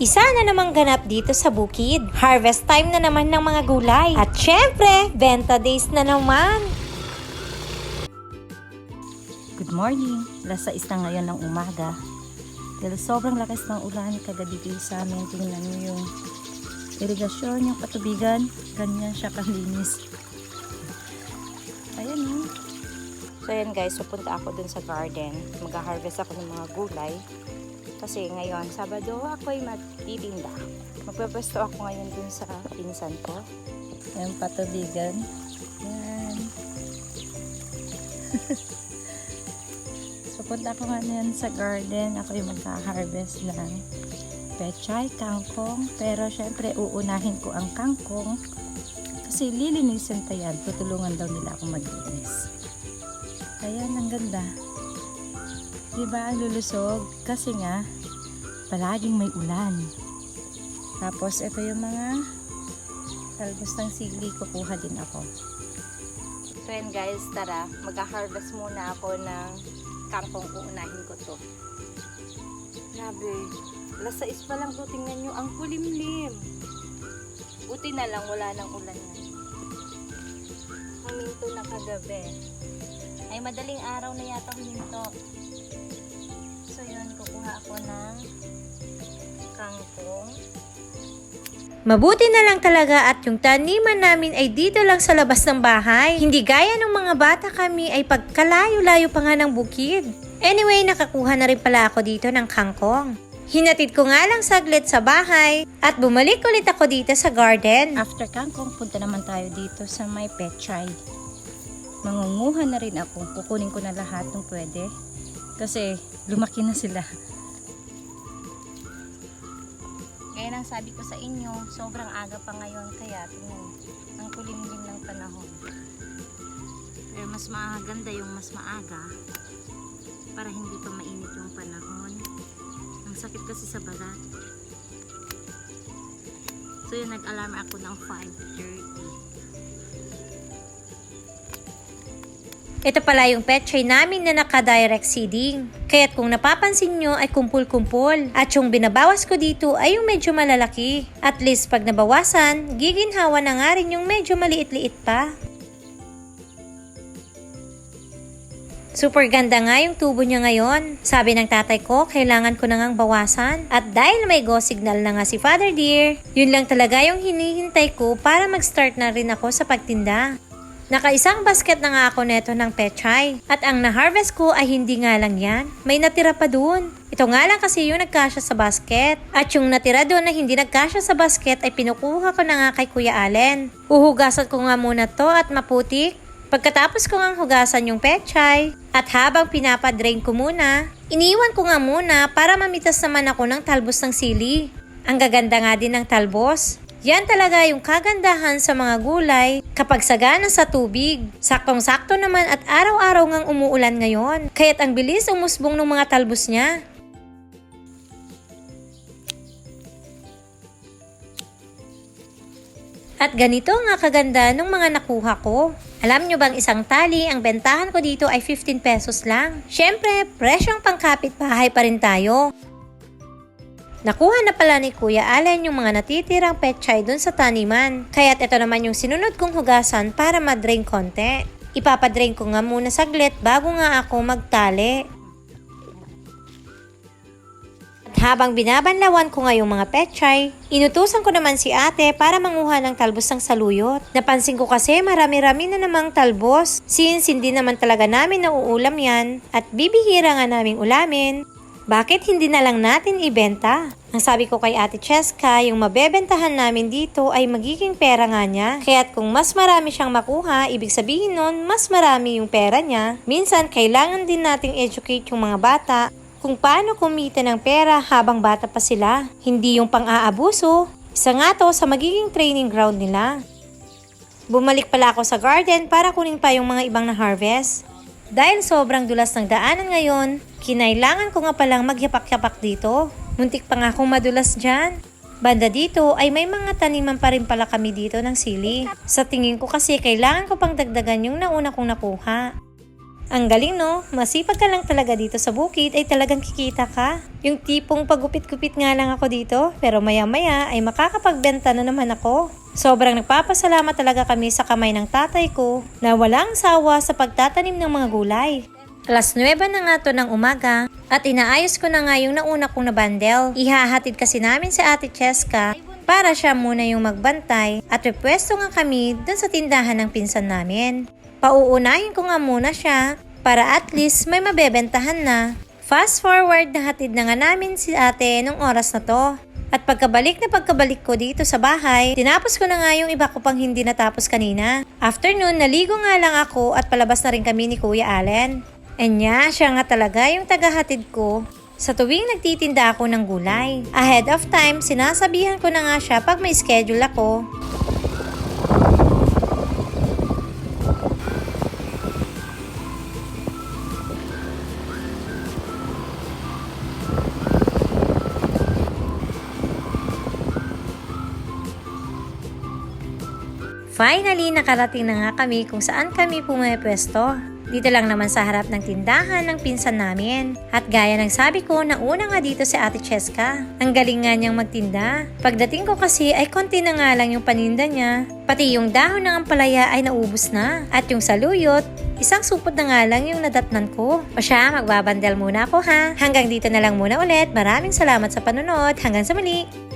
Isa na namang ganap dito sa bukid. Harvest time na naman ng mga gulay. At syempre, benta days na naman. Good morning. Alas 6 na ngayon ng umaga. Dahil sobrang lakas ng ulan kagabi dito sa amin. Tingnan niyo yung irigasyon, yung patubigan. Ganyan siya kalinis. Ayan oh. So ayan guys, pupunta ako dun sa garden. Mag-harvest ako ng mga gulay. Kasi ngayon, Sabado, ako'y magtitinda. Magpapwesto ako ngayon dun sa pinsan ko. Ayan, patubigan. Ayan. So, punta ko nga yan sa garden. Ako yung magka-harvest ng pechay, kangkong. Pero, syempre, uunahin ko ang kangkong. Kasi lilinisin pa yan. Tutulungan daw nila ako maglinis. Ayan, ang ganda. Diba ang lulusog? Kasi nga, palaging may ulan. Tapos, ito yung mga talbos ng sigli. Kukuha din ako. So yan guys, tara, mag-harvest muna ako ng kangkong uunahin ko to. Grabe, alas 6 pa lang to, tingnan nyo, ang kulimlim. Buti na lang, wala nang ulan yan. Huminto na kagabi. Ay, madaling araw na yata huminto. Kangkong. Mabuti na lang talaga at yung taniman namin ay dito lang sa labas ng bahay. Hindi gaya ng mga bata kami ay pagkalayo-layo pa nga ng bukid. Anyway, nakakuha na rin pala ako dito ng kangkong. Hinatid ko nga lang saglit sa bahay at bumalik ulit ako dito sa garden. After kangkong, punta naman tayo dito sa may pechay. Mangunguha na rin ako. Kukunin ko na lahat ng pwede. Kasi lumaki na sila. Nang sabi ko sa inyo, sobrang aga pa ngayon. Kaya tingnan, ang kulimlim ng panahon. Pero mas maganda yung mas maaga para hindi pa mainit yung panahon. Ang sakit kasi sa balat. So yun, nag-alarm ako ng 5.30. Ito pala yung petchay namin na naka-direct seeding. Kaya't kung napapansin nyo ay kumpul-kumpul. At yung binabawas ko dito ay yung medyo malalaki. At least pag nabawasan, giginhawa na nga rin yung medyo maliit-liit pa. Super ganda nga yung tubo niya ngayon. Sabi ng tatay ko, kailangan ko na ngang bawasan. At dahil may go signal na nga si Father Dear, yun lang talaga yung hinihintay ko para mag-start na rin ako sa pagtinda. Nakaisang basket na nga ako neto ng pechay. At ang na-harvest ko ay hindi nga lang yan. May natira pa dun. Ito nga lang kasi yung nagkasya sa basket. At yung natira doon na hindi nagkasya sa basket ay pinukuha ko na nga kay Kuya Allen. Uhugasan ko nga muna to at maputik. Pagkatapos ko nga hugasan yung pechay, at habang pinapadrain ko muna, iniwan ko nga muna para mamitas naman ako ng talbos ng sili. Ang gaganda nga din ng talbos. Yan talaga yung kagandahan sa mga gulay kapag sagana sa tubig. Saktong-sakto naman at araw-araw ngang umuulan ngayon. Kaya't ang bilis umusbong ng mga talbos niya. At ganito nga kaganda ng mga nakuha ko. Alam nyo bang isang tali, ang bentahan ko dito ay 15 pesos lang. Siyempre, presyong pangkapit bahay pa rin tayo. Nakuha na pala ni Kuya Allen yung mga natitirang petchay dun sa taniman. Kaya't ito naman yung sinunod kong hugasan para madrain konti. Ipapadrain ko nga muna saglit bago nga ako magtali. At habang binabanlawan ko nga yung mga petchay, inutusan ko naman si ate para manguha ng talbos ng saluyot. Napansin ko kasi marami-rami na namang talbos since hindi naman talaga namin nauulam yan at bibihira nga naming ulamin. Bakit hindi na lang natin ibenta? Ang sabi ko kay Ate Cheska, yung mabebentahan namin dito ay magiging pera nga niya. Kaya't kung mas marami siyang makuha, ibig sabihin nun, mas marami yung pera niya. Minsan, kailangan din nating educate yung mga bata kung paano kumita ng pera habang bata pa sila. Hindi yung pang-aabuso. Isa nga to sa magiging training ground nila. Bumalik pala ako sa garden para kunin pa yung mga ibang na harvest. Dahil sobrang dulas ng daanan ngayon, kinailangan ko nga palang magyapak-yapak dito. Muntik pa nga akong madulas dyan. Banda dito ay may mga taniman pa rin pala kami dito ng sili. Sa tingin ko kasi kailangan ko pang dagdagan yung nauna kong nakuha. Ang galing no, masipag ka lang talaga dito sa bukid ay talagang kikita ka. Yung tipong pagupit-gupit nga lang ako dito, pero maya-maya ay makakapagbenta na naman ako. Sobrang nagpapasalamat talaga kami sa kamay ng tatay ko na walang sawa sa pagtatanim ng mga gulay. Alas 9 na nga to ng umaga at inaayos ko na nga yung nauna kong na bundle. Ihahatid kasi namin si Ate Cheska para siya muna yung magbantay at pwesto nga kami dun sa tindahan ng pinsan namin. Pauunahin ko nga muna siya para at least may mabebentahan na. Fast forward na hatid na nga namin si ate nung oras na to. At pagkabalik na pagkabalik ko dito sa bahay, tinapos ko na nga yung iba ko pang hindi natapos kanina. Afternoon, naligo nga lang ako at palabas na rin kami ni Kuya Allen. And yeah, siya nga talaga yung tagahatid ko sa tuwing nagtitinda ako ng gulay. Ahead of time, sinasabihan ko na nga siya pag may schedule ako. Finally, nakarating na nga kami kung saan kami pumepwesto. Dito lang naman sa harap ng tindahan ng pinsan namin. At gaya ng sabi ko, nauna nga dito si Ate Cheska. Ang galing nga niyang magtinda. Pagdating ko kasi ay konti na nga lang yung paninda niya. Pati yung dahon ng ampalaya ay naubos na. At yung saluyot, isang supot na nga lang yung nadatnan ko. O siya, magbabandel muna ako ha. Hanggang dito na lang muna ulit. Maraming salamat sa panunod. Hanggang sa muli.